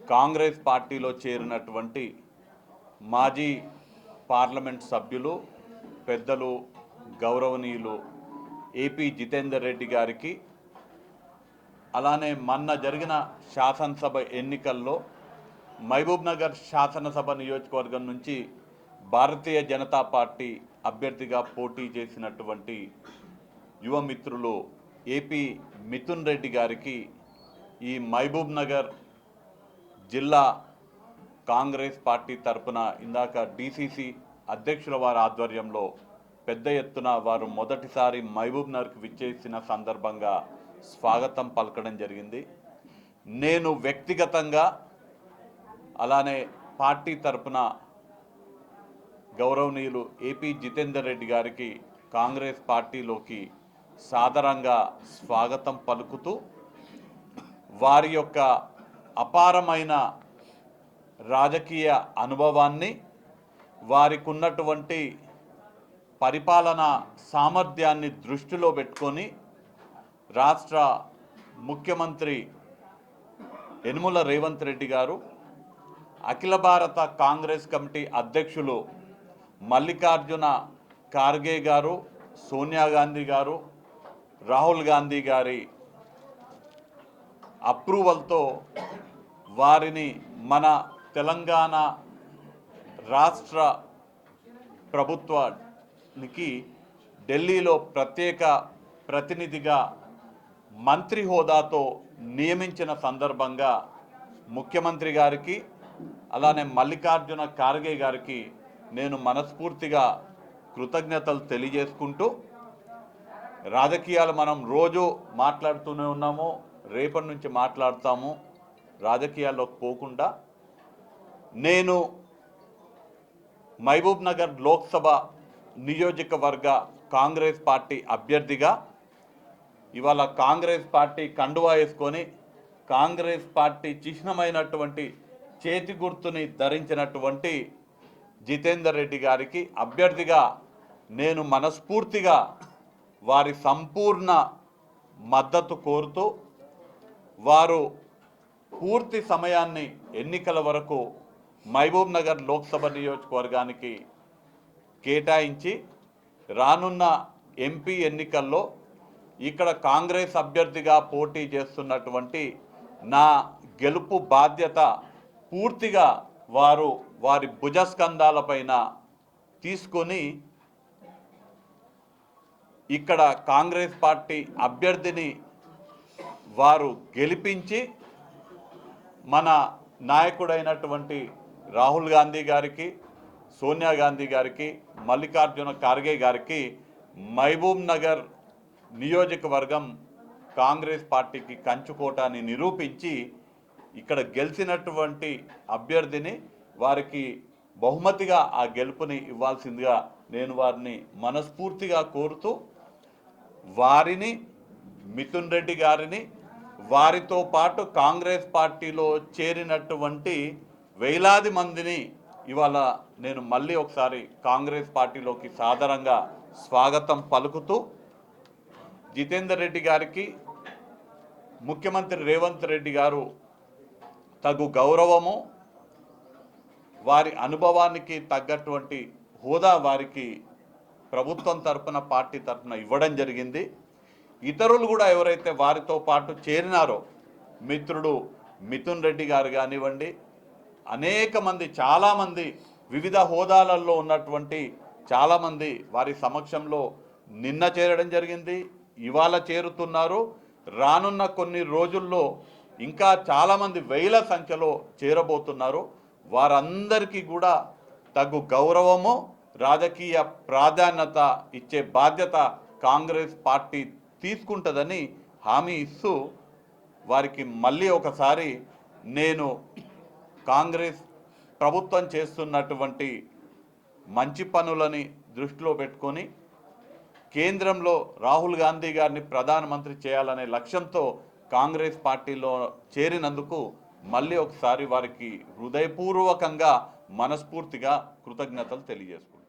కాంగ్రెస్ పార్టీలో చేరినటువంటి మాజీ పార్లమెంట్ సభ్యులు పెద్దలు గౌరవనీయులు ఏపీ జితేందర్ రెడ్డి గారికి అలానే మొన్న జరిగిన శాసనసభ ఎన్నికల్లో మహబూబ్నగర్ శాసనసభ నియోజకవర్గం నుంచి భారతీయ జనతా పార్టీ అభ్యర్థిగా పోటీ చేసినటువంటి యువ మిత్రులు ఏపీ మిథున్ రెడ్డి గారికి ఈ మహబూబ్ నగర్ జిల్లా కాంగ్రెస్ పార్టీ తరపున ఇందాక డీసీసీ అధ్యక్షుల వారి ఆధ్వర్యంలో పెద్ద ఎత్తున వారు మొదటిసారి మహబూబ్ నగర్కి విచ్చేసిన సందర్భంగా స్వాగతం పలకడం జరిగింది. నేను వ్యక్తిగతంగా అలానే పార్టీ తరపున గౌరవనీయులు ఏపీ జితేందర్ రెడ్డి గారికి కాంగ్రెస్ పార్టీలోకి సాదరంగా స్వాగతం పలుకుతూ వారి యొక్క అపారమైన రాజకీయ అనుభవాన్ని వారికి ఉన్నటువంటి పరిపాలన సామర్థ్యాన్ని దృష్టిలో పెట్టుకొని రాష్ట్ర ముఖ్యమంత్రి యనుమల రేవంత్ రెడ్డి గారు అఖిల భారత కాంగ్రెస్ కమిటీ అధ్యక్షులు మల్లికార్జున ఖార్గే గారు సోనియా గాంధీ గారు రాహుల్ గాంధీ గారి అప్రూవల్తో వారిని మన తెలంగాణ రాష్ట్ర ప్రభుత్వానికి ఢిల్లీలో ప్రత్యేక ప్రతినిధిగా మంత్రి హోదాతో నియమించిన సందర్భంగా ముఖ్యమంత్రి గారికి అలానే మల్లికార్జున ఖార్గే గారికి నేను మనస్ఫూర్తిగా కృతజ్ఞతలు తెలియజేసుకుంటూ రాజకీయాలు మనం రోజు మాట్లాడుతూనే ఉన్నాము. రేపటి నుంచి మాట్లాడతాము. రాజకీయాల్లోకి పోకుండా నేను మహబూబ్ నగర్ లోక్సభ నియోజకవర్గ కాంగ్రెస్ పార్టీ అభ్యర్థిగా ఇవాళ కాంగ్రెస్ పార్టీ కండువా వేసుకొని కాంగ్రెస్ పార్టీ చిహ్నమైనటువంటి చేతి గుర్తుని ధరించినటువంటి జితేందర్ రెడ్డి గారికి అభ్యర్థిగా నేను మనస్ఫూర్తిగా వారి సంపూర్ణ మద్దతు కోరుతూ వారు పూర్తి సమయాన్ని ఎన్నికల వరకు మహబూబ్ నగర్ లోక్సభ నియోజకవర్గానికి కేటాయించి రానున్న ఎంపీ ఎన్నికల్లో ఇక్కడ కాంగ్రెస్ అభ్యర్థిగా పోటీ చేస్తున్నటువంటి నా గెలుపు బాధ్యత పూర్తిగా వారు వారి భుజస్కంధాలపైన తీసుకొని ఇక్కడ కాంగ్రెస్ పార్టీ అభ్యర్థిని వారు గెలిపించి మన నాయకుడైనటువంటి రాహుల్ గాంధీ గారికి సోనియా గాంధీ గారికి మల్లికార్జున ఖార్గే గారికి మహబూబ్ నగర్ నియోజకవర్గం కాంగ్రెస్ పార్టీకి కంచుకోటాన్ని నిరూపించి ఇక్కడ గెలిచినటువంటి అభ్యర్థిని వారికి బహుమతిగా ఆ గెలుపుని ఇవ్వాల్సిందిగా నేను వారిని మనస్ఫూర్తిగా కోరుతూ వారిని మిథున్ రెడ్డి గారిని వారితో పాటు కాంగ్రెస్ పార్టీలో చేరినటువంటి వేలాది మందిని ఇవాళ నేను మళ్ళీ ఒకసారి కాంగ్రెస్ పార్టీలోకి సాదరంగా స్వాగతం పలుకుతూ జితేందర్ రెడ్డి గారికి ముఖ్యమంత్రి రేవంత్ రెడ్డి గారు తగు గౌరవము వారి అనుభవానికి తగ్గటువంటి హోదా వారికి ప్రభుత్వం తరఫున పార్టీ తరపున ఇవ్వడం జరిగింది. ఇతరులు కూడా ఎవరైతే వారితో పాటు చేరినారో మిత్రుడు మిథున్ రెడ్డి గారు కానివ్వండి అనేక మంది చాలామంది వివిధ హోదాలలో ఉన్నటువంటి చాలామంది వారి సమక్షంలో నిన్న చేరడం జరిగింది ఇవాళ చేరుతున్నారు. రానున్న కొన్ని రోజుల్లో ఇంకా చాలామంది వేల సంఖ్యలో చేరబోతున్నారు. వారందరికీ కూడా తగు గౌరవము రాజకీయ ప్రాధాన్యత ఇచ్చే బాధ్యత కాంగ్రెస్ పార్టీ తీసుకుంటుందని హామీ ఇస్తూ వారికి మళ్ళీ ఒకసారి నేను కాంగ్రెస్ ప్రభుత్వం చేస్తున్నటువంటి మంచి పనులని దృష్టిలో పెట్టుకొని కేంద్రంలో రాహుల్ గాంధీ గారిని ప్రధానమంత్రి చేయాలనే లక్ష్యంతో కాంగ్రెస్ పార్టీలో చేరినందుకు మళ్ళీ ఒకసారి వారికి హృదయపూర్వకంగా మనస్ఫూర్తిగా కృతజ్ఞతలు తెలియజేసుకుంటాను